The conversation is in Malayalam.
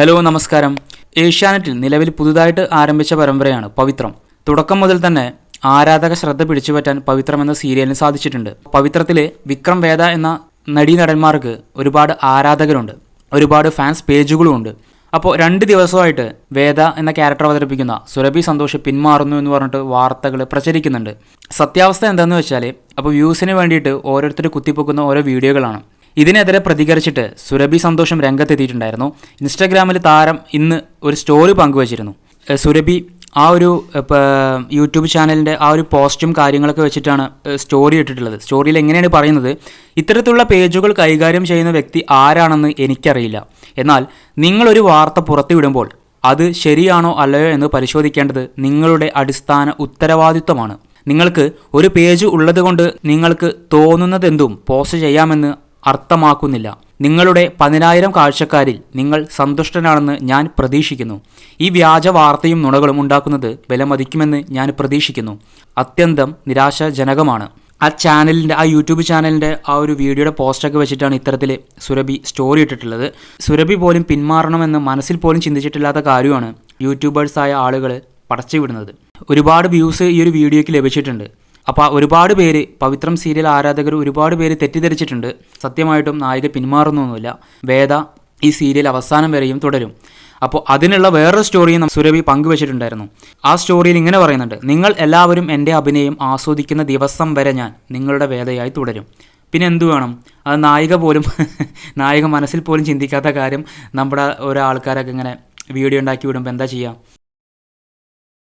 ഹലോ നമസ്കാരം. ഏഷ്യാനെറ്റിൽ നിലവിൽ പുതുതായിട്ട് ആരംഭിച്ച പരമ്പരയാണ് പവിത്രം. തുടക്കം മുതൽ തന്നെ ആരാധക ശ്രദ്ധ പിടിച്ചുപറ്റാൻ പവിത്രം എന്ന സീരിയലിന് സാധിച്ചിട്ടുണ്ട്. പവിത്രത്തിലെ വിക്രം വേദ എന്ന നടീനടന്മാർക്ക് ഒരുപാട് ആരാധകരുണ്ട്. ഒരുപാട് ഫാൻസ് പേജുകളും ഉണ്ട് അപ്പോൾ രണ്ട് ദിവസമായിട്ട് വേദ എന്ന ക്യാരക്ടർ അവതരിപ്പിക്കുന്ന സുരഭി സന്തോഷ് പിന്മാറുന്നു എന്ന് പറഞ്ഞിട്ട് വാർത്തകൾ പ്രചരിക്കുന്നുണ്ട്. സത്യാവസ്ഥ എന്താണെന്ന് വെച്ചാൽ അപ്പോൾ വ്യൂസിന് വേണ്ടിയിട്ട് ഓരോരുത്തർ കുത്തിപ്പൊക്കുന്ന ഓരോ വീഡിയോകളാണ്. ഇതിനെതിരെ പ്രതികരിച്ചിട്ട് സുരഭി സന്തോഷം രംഗത്തെത്തിയിട്ടുണ്ടായിരുന്നു. ഇൻസ്റ്റാഗ്രാമിൽ താരം ഇന്ന് ഒരു സ്റ്റോറി പങ്കുവച്ചിരുന്നു. സുരഭി ആ ഒരു യൂട്യൂബ് ചാനലിന്റെ ആ ഒരു പോസ്റ്റും കാര്യങ്ങളൊക്കെ വെച്ചിട്ടാണ് സ്റ്റോറി ഇട്ടിട്ടുള്ളത്. സ്റ്റോറിയിൽ എങ്ങനെയാണ് പറയുന്നത്? ഇത്തരത്തിലുള്ള പേജുകൾ കൈകാര്യം ചെയ്യുന്ന വ്യക്തി ആരാണെന്ന് എനിക്കറിയില്ല. എന്നാൽ നിങ്ങളൊരു വാർത്ത പുറത്തുവിടുമ്പോൾ അത് ശരിയാണോ അല്ലയോ എന്ന് പരിശോധിക്കേണ്ടത് നിങ്ങളുടെ അടിസ്ഥാന ഉത്തരവാദിത്വമാണ്. നിങ്ങൾക്ക് ഒരു പേജ് ഉള്ളതുകൊണ്ട് നിങ്ങൾക്ക് തോന്നുന്നതെന്തും പോസ്റ്റ് ചെയ്യാമെന്ന് അർത്ഥമാക്കുന്നില്ല. നിങ്ങളുടെ പതിനായിരം കാഴ്ചക്കാരിൽ നിങ്ങൾ സന്തുഷ്ടനാണെന്ന് ഞാൻ പ്രതീക്ഷിക്കുന്നു. ഈ വ്യാജ വാർത്തയും നുണകളും ഉണ്ടാക്കുന്നത് വിലമതിക്കുമെന്ന് ഞാൻ പ്രതീക്ഷിക്കുന്നു. അത്യന്തം നിരാശാജനകമാണ്. ആ ചാനലിന്റെ ആ യൂട്യൂബ് ചാനലിന്റെ ആ ഒരു വീഡിയോയുടെ പോസ്റ്റൊക്കെ വെച്ചിട്ടാണ് ഇത്തരത്തിൽ സുരഭി സ്റ്റോറി ഇട്ടിട്ടുള്ളത്. സുരഭി പോലും പിന്മാറണമെന്ന് മനസ്സിൽ പോലും ചിന്തിച്ചിട്ടില്ലാത്ത കാര്യമാണ് യൂട്യൂബേഴ്സായ ആളുകൾ പടച്ചു വിടുന്നത് ഒരുപാട് വ്യൂസ് ഈ ഒരു വീഡിയോയ്ക്ക് ലഭിച്ചിട്ടുണ്ട്. അപ്പോൾ ഒരുപാട് പേര് പവിത്രം സീരിയൽ ആരാധകർ ഒരുപാട് പേര് തെറ്റിദ്ധരിച്ചിട്ടുണ്ട്. സത്യമായിട്ടും നായിക പിന്മാറുന്നൊന്നുമില്ല. വേദ ഈ സീരിയൽ അവസാനം വരെയും തുടരും. അപ്പോൾ അതിനുള്ള വേറൊരു സ്റ്റോറിയും സുരഭി പങ്കുവച്ചിട്ടുണ്ടായിരുന്നു. ആ സ്റ്റോറിയിൽ ഇങ്ങനെ പറയുന്നുണ്ട്. നിങ്ങൾ എല്ലാവരും എന്റെ അഭിനയം ആസ്വദിക്കുന്ന ദിവസം വരെ ഞാൻ നിങ്ങളുടെ വേദയായി തുടരും. പിന്നെ എന്തു വേണം? അത് നായിക പോലും നായിക മനസ്സിൽ പോലും ചിന്തിക്കാത്ത കാര്യം നമ്മുടെ ഓരോ ആൾക്കാരൊക്കെ ഇങ്ങനെ വീഡിയോ ഉണ്ടാക്കി വിടുമ്പോൾ എന്താ ചെയ്യുക